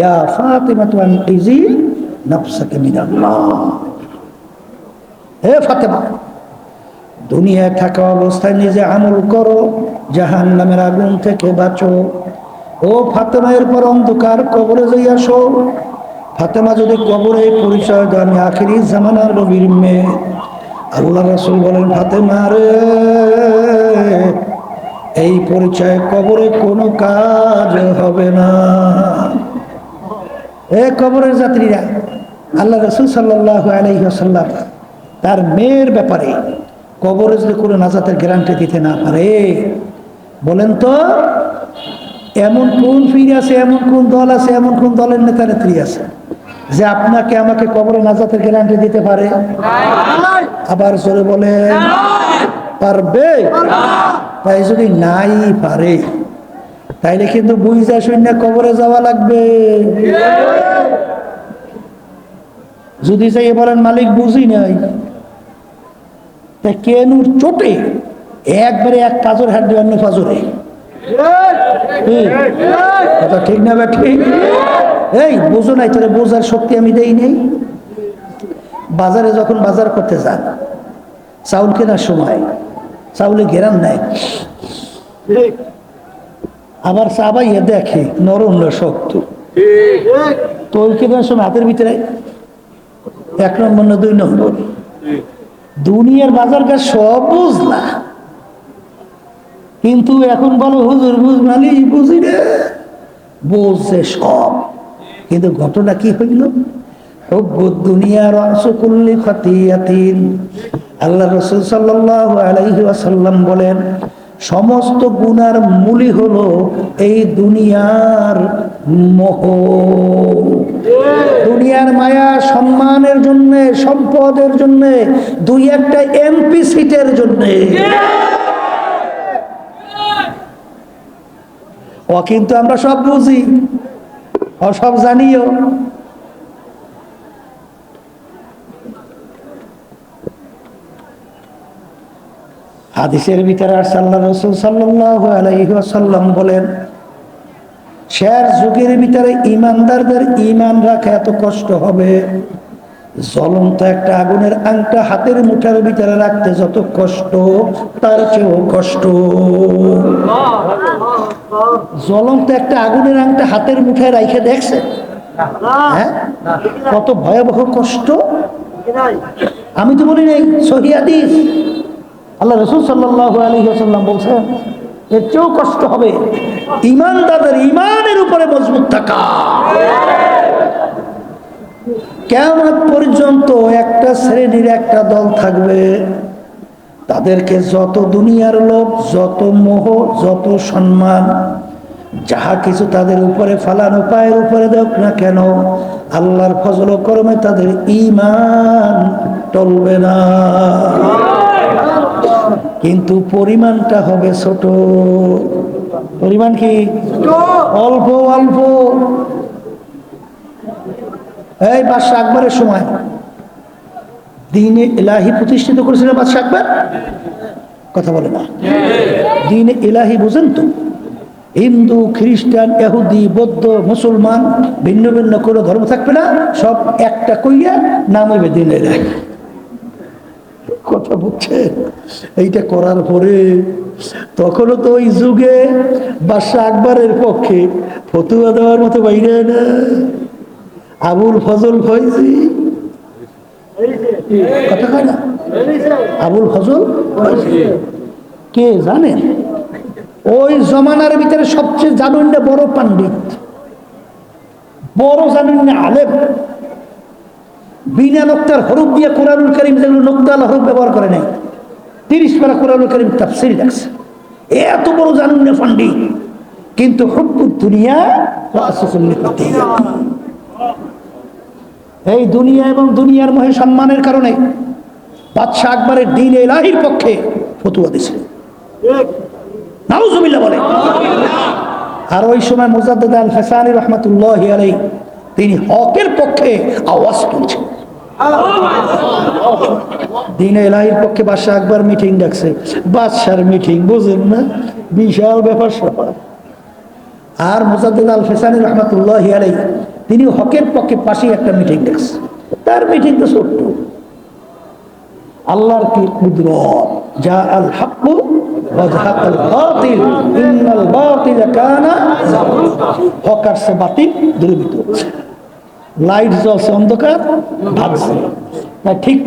ইয়া ফাতেমা তুয়ান ইজি নাফসাকে মিনাল্লাহ হে ফাতেমা দুনিয়ায় থাকা অবস্থায় নিজে আমল করো জাহান নামের আগুন থেকে বাঁচো। ও ফাতেমা এরপর অন্ধকার কবরে যাই আসো। ফাতেমা যদি কবরে পরিচয় দেয় আমি আখিরি জামানার নবীর মেয়ে। আল্লাহ রাসুল বলেন, ফাতেমা এই পরিচয় কবরে কোনো কাজ হবে না। এ কবরের যাত্রীরা আল্লাহ রসুল সাল্লাহ আলাইসাল্লাম তার মেয়ের ব্যাপারে কবরে যদি কোনো নাজাতের গ্যারান্টি দিতে না পারে বলেন তো এমন কোন ফির আছে এমন কোন দল আছে এমন কোন দলের নেতা নেত্রী আছে যে আপনাকে আমাকে কবরে নাজাতের গ্যারান্টি দিতে পারে? আবার জোরে বলে পারবে? তাই যদি নাই পারে তাইলে কিন্তু বুঝা শূন্য কবরে যাওয়া লাগবে। যদি চাই বলেন, মালিক, বুঝি নাই। তা কেনুর চোটে একবারে এক দিয়ে অন্য পাজরে? কি? কথা ঠিক না ঠিক? এই, বোঝো নাই তোরে বোঝার শক্তি আমি দেই নেই। বাজারে যখন বাজার করতে যান, চাউল কেনার সময়, চাউলে ঘেরান নেয় আবার চাবাইয়ে দেখে, নরম না শক্ত। তো ওই কেনার সময় হাতের ভিতরে এক নম্বর না দুই নম্বর? দুনিয়ার বাজার কাজ সব বুঝলা। কিন্তু এখন বলো, হুজুর বুঝ মানে বুঝি রে বুঝছে সব। কিন্তু ঘটনা কি হইল? আল্লাহ রসুল সাল্লাহ আলাইহি ওয়াসাল্লাম বলেন সমস্ত গুনার মূলই হলো এই দুনিয়ার মোহ। দুনিয়ার মায়া সম্মানের জন্য, সম্পদের জন্য, দুই একটা এমপি সিটের জন্য। ও কিন্তু আমরা সব বুঝি, ও সব জানিও। হাদিসের ভিতরে আর সাল্লাহ রসুল আলাইসাল্লাম বলেন, শের যুগের ভিতরে ইমানদারদের ইমান রাখা এত কষ্ট হবে? জ্বলন্ত একটা আগুনের আংটা হাতের মুঠার ভিতরে রাখতে যত কষ্ট, তার চেয়েও কষ্ট। জ্বলন্ত একটা আগুনের আংটা হাতের মুঠায় রাইখে দেখছে। হ্যাঁ? কত ভয়াবহ কষ্ট। আমি তো বলি নাই সহিদিস আল্লাহ রসুল সাল্লাহ আলী সাল্লাম বলছেন, এর চেয়েও কষ্ট হবে ইমান ইমানদারদের ইমানের উপরে মজবুত থাকা। কেমন পর্যন্ত একটা শ্রেণির একটা দল থাকবে, তাদেরকে যত দুনিয়ার লোভ, যত মোহ, যত সম্মান, যাহা কিছু তাদের উপরে ফালানো পায়ের উপরে দেখ না কেন, আল্লাহর ফজল কর্মে তাদের ইমান টলবে না। কিন্তু পরিমাণটা হবে ছোট। পরিমাণ কি? অল্প অল্প। এই বাদশাহ আকবরের সময়। দিনে এলাহি প্রতিষ্ঠিত করেছিল বাদশাহ আকবর? কথা বলে না। দিনে এলাহি বুঝেন তো? হিন্দু খ্রিস্টান এহুদি বৌদ্ধ মুসলমান ভিন্ন ভিন্ন কোনো ধর্ম থাকবে না? সব একটা কইয়া নাম হইবে দিন এলাহি কথা বুঝছে এইটা করার পরে তখনও তো ওই যুগে বাদশাহ আকবরের পক্ষে ফতুয়া দেওয়ার মতো বাইরে না। আবুল ফজল ফয়জি কথা কয় না? আবুল ফজল কে জানেন ওই জমানার ভিতরে সবচেয়ে জানুন বড় পাণ্ডিত। বড় জানুন না আলেম। বিনা নোক্তার হরুপ দিয়ে কোরআনুল করিম যেগুলো নোক্তাল হরুপ ব্যবহার করে নাই, তিরিশ পারা কোরআনুল করিম তাফসির লাগছে এত বড় জানুন না পাণ্ডিত কিন্তু হুব্বুদ দুনিয়া। এই দুনিয়া এবং দুনিয়ার মহে সম্মানের কারণে বাদশাহ আকবরের দিন এলাহির পক্ষে ফতুয়া দিছিল নাউজুবিল্লাহ বলে। আর ওই সময় মুজাদ্দিদ আল হাসানি রহমতুল্লাহ আলাই তিনি হকের পক্ষে আওয়াজ তুলছেন। দিন এলাহির পক্ষে বাদশাহ আকবর মিটিং ডাকছে। বাদশার মিটিং বুঝেন না? বিশাল ব্যাপার স্যাপার। আর মোজাদ্দেদ আল ফেসানি রহমতুল্লাহ আলাই তিনি হকের পক্ষে পাশেই একটা মিটিং ডেকেছে। তার মিটিং তো ছোট্ট। আল্লাহর কি কুদরত? যা আল হাক্কু ওয়াজহাক আল বাতিল। ইন্নাল বাতিল কানা হক আর সে বাতিল দূরীভূত হচ্ছে লাইট জ্বলছে অন্ধকার ভাবছে। তাই ঠিক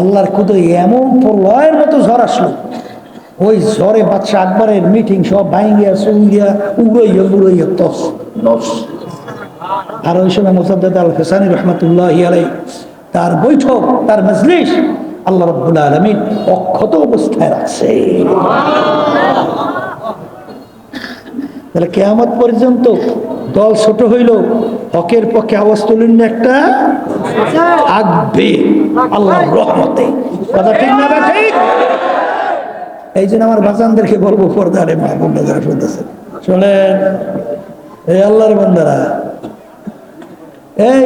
আল্লাহর কুদে এমন প্রলয়ের মতো ঝড় আসলো। ওই ঝড়ে বাচ্চা আকবরের মিটিং সব ভাইঙ্গিয়া সুঙ্গিয়া উড়াইয়া উড়াইয়া তস নস। আর ওই সময় মোসাদ্দ আল ফেসানি রহমতুল্লাহ আলাই তার বৈঠক তার মজলিস আল্লাহ রব্বুল আলমিন অক্ষত অবস্থায় রাখছে। তাহলে কেয়ামত পর্যন্ত দল ছোট হইল, হকের পক্ষে আওয়াজ তুলুন না একটা। থাকবে আল্লাহর রহমতে। কথা ঠিক না ঠিক। এই জন্য আমার বাজানদেরকে বলব, পর্দারে মা যারা শুনতেছে। শোনেন, এই আল্লাহর বান্দারা। এই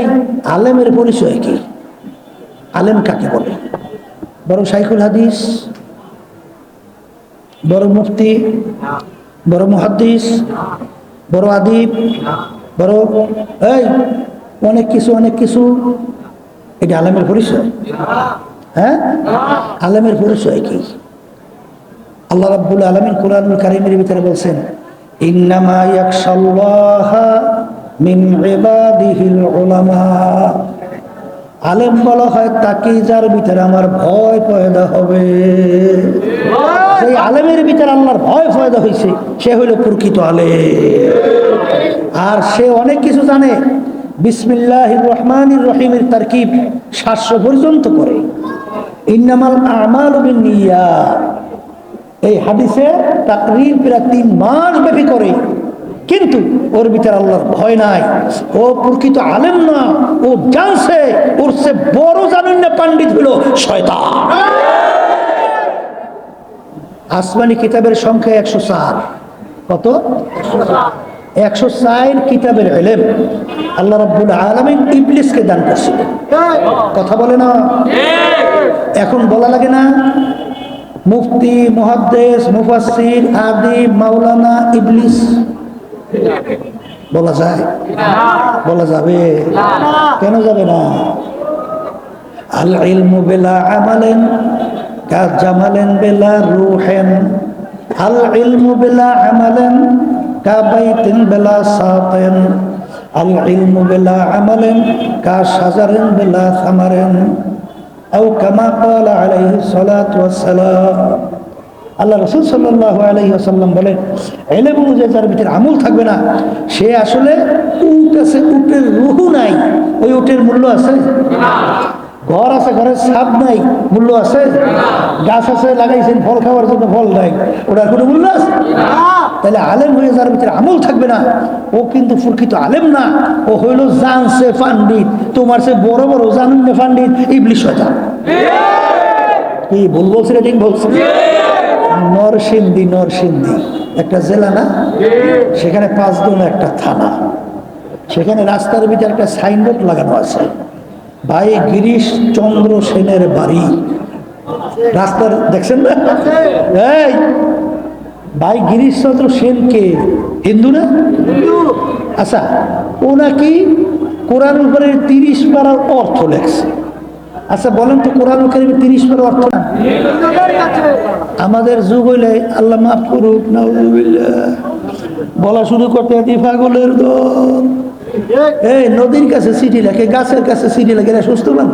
আলেমের পরিচয় কি? আলেম কাকে বলে? বড় শাইখুল হাদিস বড় মুফতি বড় মুহাদ্দিস বড় আদিব, বড়, এই, অনেক কিছু অনেক কিছু। এটা আলেমের পরিচয়। হ্যাঁ? আলেমের পরিচয় কি? আল্লাহ রাব্বুল আলামিন কোরআনুল কারীমের ভিতরে বলছেন আলেম বলা হয় তাকে যার ভিতরে আমার ভয় পয়দা হবে। সেই আলেমের ভিতরে আল্লাহর ভয় পয়দা হয়েছে সে হইল প্রকৃত আলেম। আর সে অনেক কিছু জানে। বিসমিল্লাহ রহমানির রহিমের তারকিব সাতশো পর্যন্ত করে ইন্নামাল আমাল এই হাদিসে তাকরির প্রায় তিন মাস ব্যাপী করে। কিন্তু ওর ভিতরে আল্লাহর ভয় নাই। ও প্রকৃত আলেম না, ও জানছে, ওর সে বড় জানেন না পাণ্ডিত হলো শয়তান। আসমানি কিতাবের সংখ্যা একশো চার। কত? একশো চার কিতাবের এলেম। আল্লাহ রাব্বুল আলমিন ইবলিসকে দান করছিল কথা বলে না? এখন বলা লাগে না? মুফতি, মুহাদ্দেস মুফাসির আদি, মাওলানা, ইবলিস। বলা যায়? বলা যাবে। কেন যাবে না? আল ইলমু বেলা আমালেন কা জামালেন বেলা রুহেন আল ইলমু বেলা আমালেন কা বাইতিন বেলা সাতেন আল ইলমু বেলা আমালেন কা সাজারেন বেলা সামারেন أو كما قال عليه الصلاة والسلام আল্লাহ রসুল সাল্লাহ আলহি আসাল্লাম বলেন এলেম অনুযায়ী যার ভিতরে আমল থাকবে না সে আসলে উট আছে উটের রুহু নাই ওই উটের মূল্য আছে ঘর আছে ঘরের সাপ নাই মূল্য আছে? গাছ আছে লাগাইছেন ফল খাওয়ার জন্য ফল নাই ওটার কোনো মূল্য আছে? তাহলে আলেম হয়ে যার ভিতরে আমল থাকবে না। ও কিন্তু প্রকৃত আলেম না। ও হইল জানছে পান্ডিত তোমার সে বড় বড় জানুন পান্ডিত ইবলিশ শয়তান। কি ভুল বলছি না ঠিক বলছি? নরসিংদী নরসিংদী। একটা জেলা না? সেখানে পাঁচজন একটা থানা। সেখানে রাস্তার ভিতরে একটা সাইনবোর্ড লাগানো আছে। ভাই গিরিশ চন্দ্র সেনের বাড়ি। রাস্তার দেখছেন না? এই ভাই গিরিশ চন্দ্র সেন কে? হিন্দু না? আচ্ছা ও নাকি কোরআন উপরে তিরিশ পারার অর্থ লেখছে। আচ্ছা বলেন তো কোরআন কারিমে তিরিশ পারার অর্থ না? আমাদের যুগ হইলে আল্লাহ মাফ করুক নাউজুবিল্লাহ। বলা শুরু করতে পাগলের দল। এই নদীর কাছে সিটি লেখে, গাছের কাছে সিটি লেখে, এরা সুস্থ মান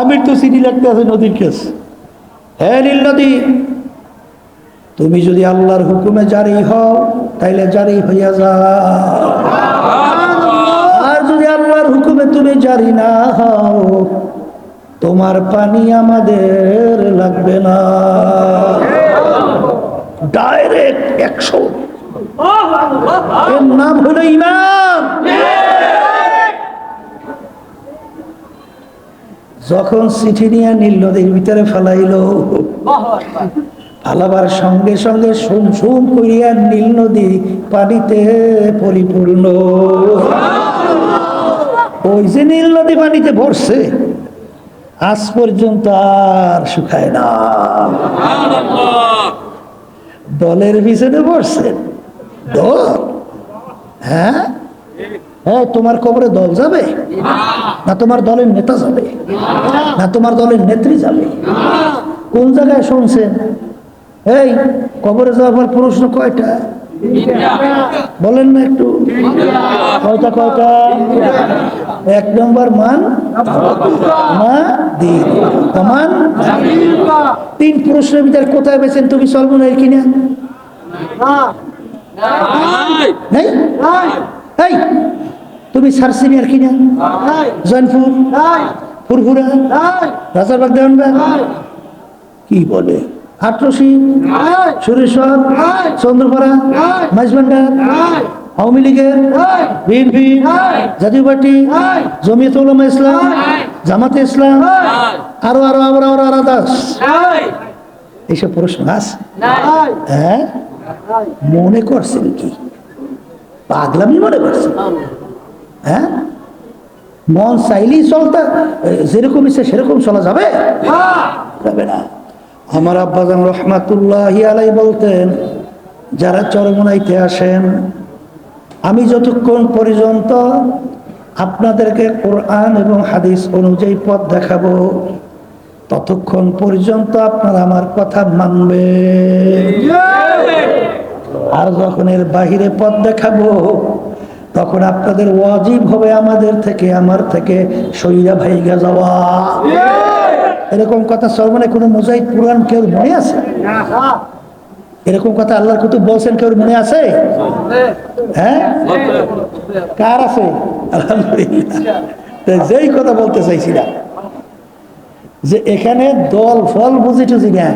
আমির তো সিটি লাগতে আছে নদীর কাছে। হ্যাঁ নীল নদী, তুমি যদি আল্লাহর হুকুমে জারি হও, তাইলে জারি হইয়া যা। আর যদি আল্লাহর হুকুমে তুমি জারি না হও, তোমার পানি আমাদের লাগবে না। ডাইরেক্ট একশো এর নাম হলো ইমাম। যখন চিঠি নিয়ে নীল নদীর ভিতরে ফেলাইল। ফালাবার সঙ্গে সঙ্গে সুম সুম করিয়া নীল নদী পানিতে পরিপূর্ণ। ওই যে নীল নদী পানিতে ভরছে আজ পর্যন্ত আর শুকায় না। দলের পিছনে পড়ছেন হ্যাঁ? হ্যাঁ তোমার কবরে দল যাবে? না তোমার দলের নেতা যাবে? না তোমার দলের নেত্রী যাবে? কোন জায়গায় শুনছেন? এই, কবরে যাওয়ার প্রশ্ন কয়টা? বলেন না একটু। কয়টা কয়টা? এক নম্বর মান? মা, দিন। কমান তিন প্রশ্নের ভিতরে কোথায় পেয়েছেন তুমি সর্বনয় কিনা? নাই। এই তুমি সারসিনিয়ার কিনা? জয়নপুর? ফুরফুরা? রাজারবাগ দেওয়ানবাগ কি বলে? আটরশি সুরেশ্বর? চন্দ্রপাড়া? মাইজভান্ডার আওয়ামী লীগের? বিএনপি? জাতীয় পার্টি? জমিয়ত উলামা ইসলাম? জামাতে ইসলাম? আরও আরও আরও আরও আরও দাস এইসব প্রশ্ন আছে? হ্যাঁ? মনে করছেন কি? পাগলামি মনে করছেন? হ্যাঁ? মন চাইলেই চলতে, যেরকম ইচ্ছে সেরকম চলা যাবে? যাবে না। আমার আব্বাজান রহমাতুল্লাহ আলাই বলতেন, যারা চরমনাইতে আসেন, আমি যতক্ষণ পর্যন্ত আপনাদেরকে কোরআন এবং হাদিস অনুযায়ী পথ দেখাবো ততক্ষণ পর্যন্ত আপনারা আমার কথা মানবে আর যখন এর বাহিরে পথ দেখাবো, তখন আপনাদের ওয়াজিব হবে আমাদের থেকে, আমার থেকে সইরা ভাইগা যাওয়া। এরকম কথা সর্বনে কোনো মুজাহিদ পুরাণ কেউ মনে আছে? এরকম কথা আল্লাহর কুতুব বলছেন, কেউ মনে আছে? হ্যাঁ? কার আছে? আলহামদুলিল্লাহ। যেই কথা বলতে চাইছিলাম যে এখানে দল ফল বুঝি টুঝি না।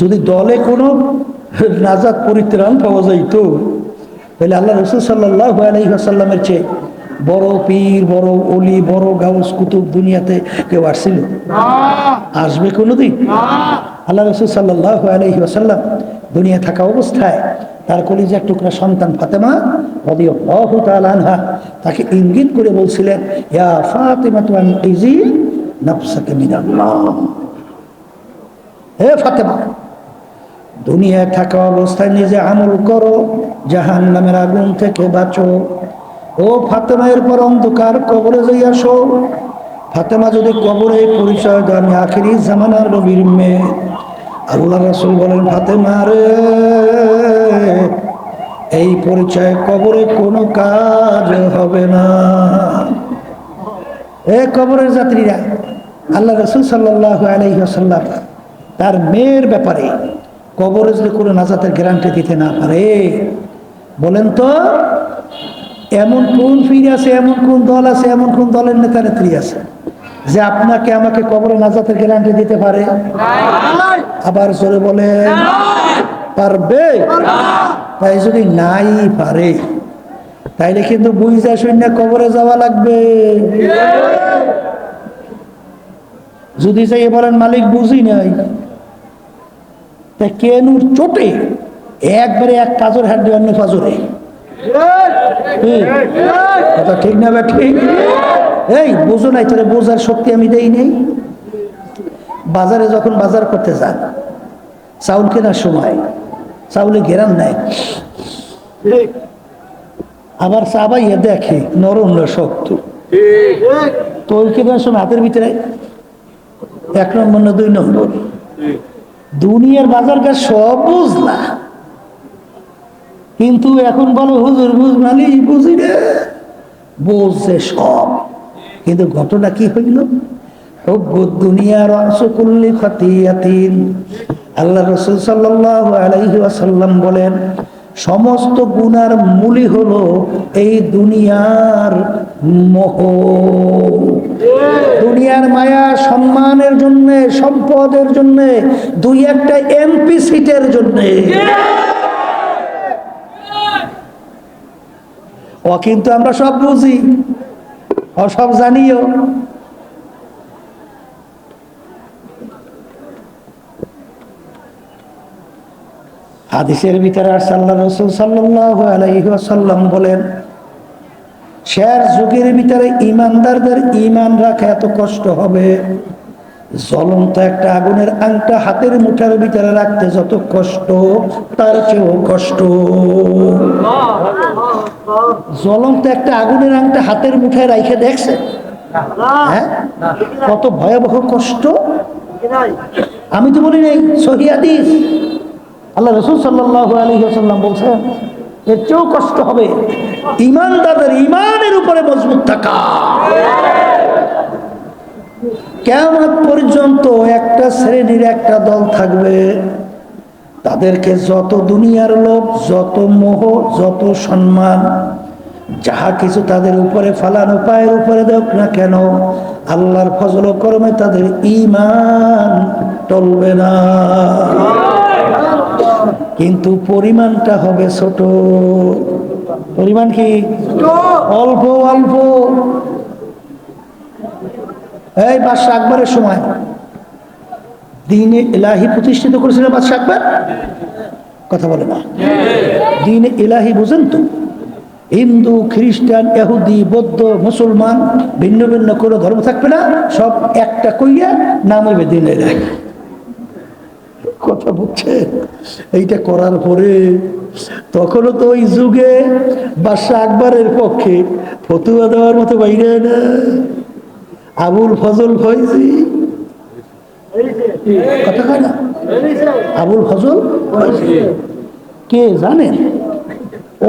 যদি দলে কোনো নাজাদ পরিত্রাণ পাওয়া যাইতো তাহলে আল্লাহ রসুল সাল্লাহ আলহিহাসাল্লামের চেয়ে বড় পীর বড় অলি বড় গাউস কুতুব দুনিয়াতে কেউ আসছিল? আসবে কোনোদিন? আল্লাহ রসুল সাল্লাহ আলহি আসাল্লাম দুনিয়া থাকা অবস্থায় তার কলিজার টুকরা সন্তান ফাতেমা রদিয়াল্লাহু তাআলা আনহা তাকে ইঙ্গিত করে বলছিলেন ইয়া ফাতেমা তুয়ান ইজি নাফসাকে হে ফাতেমা, দুনিয়ায় থাকা অবস্থায় নিজে আমল করো জাহান নামের আগুন থেকে বাঁচো। ও ফাতেমা, এরপর অন্ধকার কবরে যাই আসো। ফাতেমা, যদি কবরে পরিচয় দেন আখেরি জামানার নবীর মেয়ে। আল্লাহ রাসুল বলেন, ফাতেমা রে, এই পরিচয় কবরে কোনো কাজ হবে না। এ কবরের যাত্রীরা আল্লাহ রসুল সাল্লাহ আলহিহাসাল্লাম তার মেয়ের ব্যাপারে কবরে যদি কোনো নাজাতের গ্যারান্টি দিতে না পারে বলেন তো এমন কোন ফির আছে এমন কোন দল আছে এমন কোন দলের নেতা নেত্রী আছে যে আপনাকে আমাকে কবরে নাজাতের গ্যারান্টি দিতে পারে? আবার জোরে বলে পারবে। তাই যদি নাই পারে তাইলে কিন্তু বুঝা শূন্য কবরে যাওয়া লাগবে। যদি যাই বলেন, মালিক বুঝি নাই। তা কেনুর চোটে একবারে এক পাজর হাড্ডি অন্য পাজরে। কি? কথা ঠিক না ঠিক? এই, বোঝো নাই বোঝার শক্তি আমি দেই নেই। বাজারে যখন বাজার করতে যান, চাউল কেনার সময়, চাউলে ঘেরান নাই। আবার চাবাইয়ে দেখে, নরম না শক্ত। তো ওই কেনার সময় হাতের ভিতরে এক নম্বর না দুই নম্বর? দুনিয়ার বাজার কাজ সব বুঝলা। কিন্তু এখন বলো, হুজুর বুঝবানি বুঝি রে। বুঝছে সব। কিন্তু ঘটনা কি হইল? দুনিয়ার অংশকুল্লি খতিয়াতিন। আল্লাহ রসুল সাল্লাহ আলাইহি বলেন সমস্ত গুনার মূলই হলো এই দুনিয়ার মোহ। দুনিয়ার মায়া সম্মানের জন্য, সম্পদের জন্য, দুই একটা এমপি সিটের জন্য। ও কিন্তু আমরা সব বুঝি, ও সব জানিও। হাদিসের ভিতরে আর সাল্লাহ রসুল সাল্লাহ আলাইসাল্লাম বলেন, শের যুগের ভিতরে ইমানদারদের ইমান রাখা এত কষ্ট হবে? জ্বলন্ত একটা আগুনের আংটা হাতের মুঠার ভিতরে রাখতে যত কষ্ট, তার চেয়েও কষ্ট। জ্বলন্ত একটা আগুনের আংটা হাতের মুঠায় রাইখে দেখছে? হ্যাঁ? কত ভয়াবহ কষ্ট। আমি তো বলি নাই সহিদিস আল্লাহ রসুল সাল্লাহ আলী সাল্লাম বলছেন, এর চেয়েও কষ্ট হবে ইমানদারদের ইমানের উপরে মজবুত থাকা। কেমন পর্যন্ত একটা শ্রেণির একটা দল থাকবে, তাদেরকে যত দুনিয়ার লোক যত মোহ, যত সম্মান, যাহা কিছু তাদের উপরে ফালানো পায়ের উপরে দেখ না কেন, আল্লাহর ফজল কর্মে তাদের ইমান টলবে না। কিন্তু পরিমাণটা হবে ছোট। পরিমাণ কি? অল্প অল্প। এই বাদশাহ আকবরের সময়। দিনে এলাহি প্রতিষ্ঠিত করেছিলেন বাদশাহ আকবর? কথা বলে না। দিন এলাহি বুঝেন তো? হিন্দু, খ্রিস্টান এহুদি বৌদ্ধ, মুসলমান, ভিন্ন ভিন্ন কোনো ধর্ম থাকবে না। সব একটা কইয়া নাম হইবে দিন এলাহি কথা বলছে এইটা করার পরে তখনও তো ওই যুগে বাদশাহ আকবরের পক্ষে ফতুয়া দেওয়ার মতো বাইরে না। আবুল ফজল ফয়জি। কথা কয় না? আবুল ফজল কে জানেন?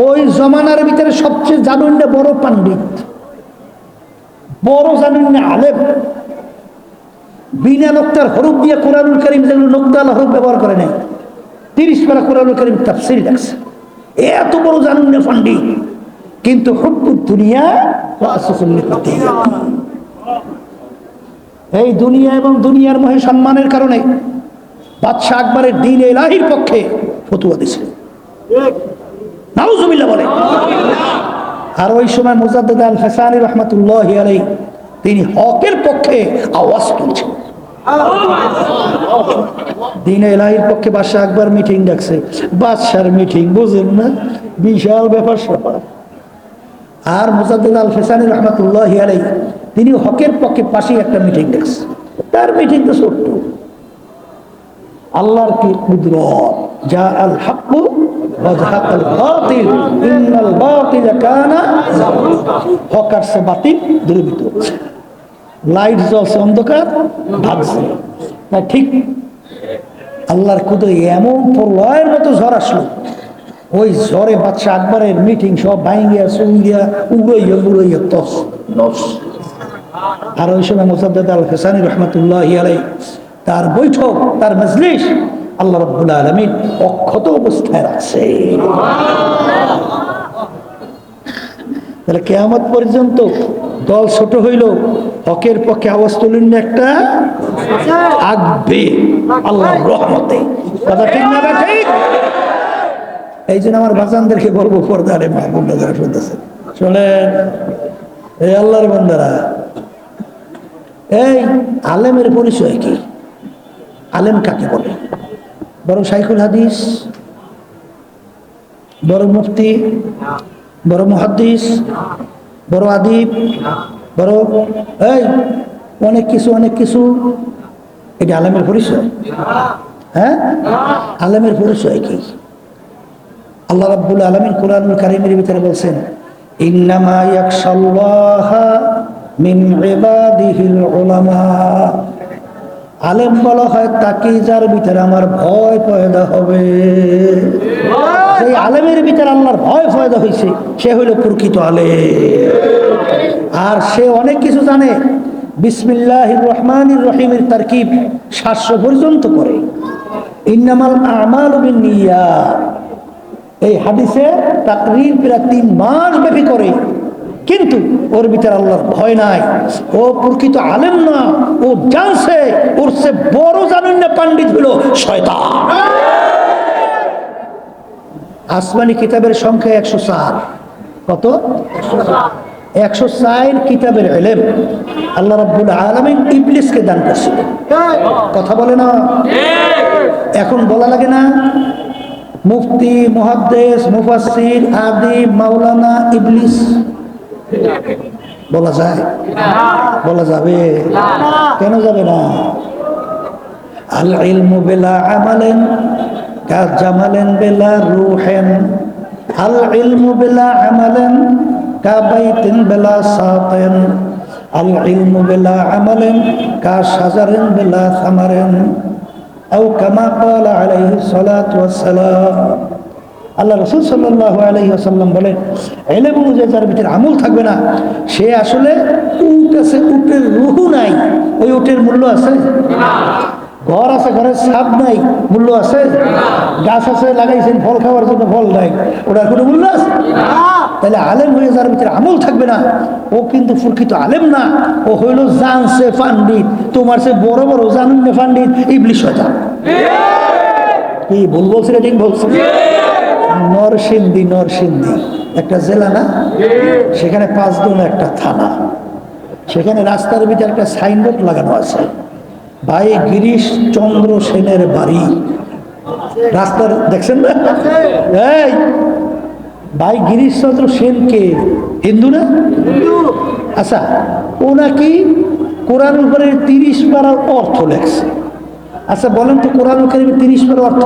ওই জমানার ভিতরে সবচেয়ে জানুন না বড় পাণ্ডিত। বড় জানুন না আলেম। বিনা নোক্তার হরুপ দিয়ে কোরআনুল করিম যেগুলো নোক্তাল হরুপ ব্যবহার করে নাই তিরিশ পারা কোরআনুল করিম তাফসির লাগছে এত বড় জানুন না পাণ্ডিত কিন্তু হুব্বুর দুনিয়া। এই দুনিয়া এবং দুনিয়ার মহে সম্মানের কারণে বাদশাহ আকবরের দিন এলাহির পক্ষে ফতুয়া নাউজুবিল্লাহ বলে। আর ওই সময় মুজাদ্দিদ আল হাসানি রহমতুল্লাহ আলাই তিনি হকের পক্ষে আওয়াজ তুলছেন। দিন এলাহির পক্ষে বাদশাহ আকবর মিটিং ডাকছে। বাদশার মিটিং, বুঝেন না? বিশাল ব্যাপার স্যাপার। আর মুজাদ্দিদ আল ফেসানি রহমতুল্লাহ আলাই তিনি হকের পক্ষে পাশে একটা মিটিং দেখছে তার মিটিং তো ছোট্ট। আল্লাহর কি কুদরত? যা আল হাক্কু হক আর বাতিল হচ্ছে লাইট জ্বলছে অন্ধকার, ভাবছে। না, ঠিক আল্লাহর কুদরে এমন প্রলয়ের মতো ঝড় আসলো। ওই ঝড়ে বাচ্চা আকবরের মিটিং সব ভাইঙ্গিয়া সুঙ্গিয়া উড়াইয়া উড়াইয়া তস, নস। আর ওই সময় মোসাদ্দাদ আল হেসানি রহমতুল্লাহ আলাই তার বৈঠক, তার মজলিস আল্লাহ রব্বুল আলমিন অক্ষত অবস্থায় রাখছে। তাহলে কেয়ামত পর্যন্ত দল ছোট হইল, হকের পক্ষে আওয়াজ তুলুন একটা। থাকবে আল্লাহর রহমতে। কথা ঠিক না ঠিক? এই জন্য আমার বাজানদেরকে বলব, পর্দারে মাহবুব যারা শুনতেছে। শোনেন, এই আল্লাহর বান্দারা, এই আলেমের পরিচয় কি? আলেম কাকে বলে? বড় সাইকুল হাদিস, বড় মুফতি, বড় মুহাদ্দিস বড় আদিব, বড়, এই, অনেক কিছু অনেক কিছু। এটা আলেমের পরিচয়। হ্যাঁ? আলেমের পরিচয় কি? আল্লাহ রাব্বুল আলামিন কোরআনুল কারীমের ভিতরে বলছেন আলেম বলা হয় তাকে যার ভিতরে আমার ভয় পয়দা হবে। সেই আলেমের ভিতরে আল্লাহর ভয় ফয়দা হয়েছে সে হইল প্রকৃত আলেম। আর সে অনেক কিছু জানে। বিসমিল্লাহ রহমান রহিমের তারকিব সাতশো পর্যন্ত করে। ইন্নামাল আমাল নিয়া এই হাদিসে তাকরির প্রায় তিন মাস ব্যাপী করে। কিন্তু ওর ভিতরে আল্লাহর ভয় নাই। ও প্রকৃত আলেম না। ও জানছে, ওর সে বড় জানেন না পাণ্ডিত হলো শয়তান। আসমানি কিতাবের সংখ্যা একশো চার। কত? একশো চার কিতাবের এলেম। আল্লাহ রাব্বুল আলমিন ইবলিসকে দান করছিল কথা বলে না? এখন বলা লাগে না? মুফতি, মুহাদ্দেস মুফাসির আদিব মাওলানা, ইবলিস। বলা যায়? বলা যাবে? কেন যাবে না? আল ইলমু বেলা আমালেন কাজ জামালেন বেলা রুহেন আল ইলমু বেলা আমালেন কাবাইতিন বেলা সাতেন আল ইলমু বেলা আমালেন কা সাজারেন বেলা সামারেন أو كما قال عليه الصلاة والسلام আল্লাহ রসুল সাল্লাহ আলহি আসাল্লাম বলেন এলেম অনুযায়ী যার ভিতরে আমল থাকবে না সে আসলে উট আছে উটের রুহু নাই ওই উটের মূল্য আছে ঘর আছে, ঘরের ছাদ নাই, মূল্য আছে? গাছ আছে, লাগাইছেন, ফল খাওয়ার জন্য ফল নাই। ওটার কোনো মূল্য আছে? তাহলে আলেম হয়ে যার ভিতরে আমল থাকবে না। ও কিন্তু প্রকৃত আলেম না। ও হইল জানছে পান্ডিত তোমার সে বড় বড় জানুন পান্ডিত ইবলিশ হয়ে কি ভুল বলছি না ঠিক বলছি? নরসিংদী নরসিংদী। একটা জেলা না? সেখানে পাঁচজন একটা থানা। সেখানে রাস্তার ভিতরে একটা সাইনবোর্ড লাগানো আছে। ভাই গিরিশ চন্দ্র সেনের বাড়ি। রাস্তার দেখছেন না? এই ভাই গিরিশ চন্দ্র সেনকে হিন্দু না? আচ্ছা ও নাকি কোরআন উপরে তিরিশ পারার অর্থ লেখছে। আচ্ছা বলেন তো কোরআন উপরে তিরিশ পারার অর্থ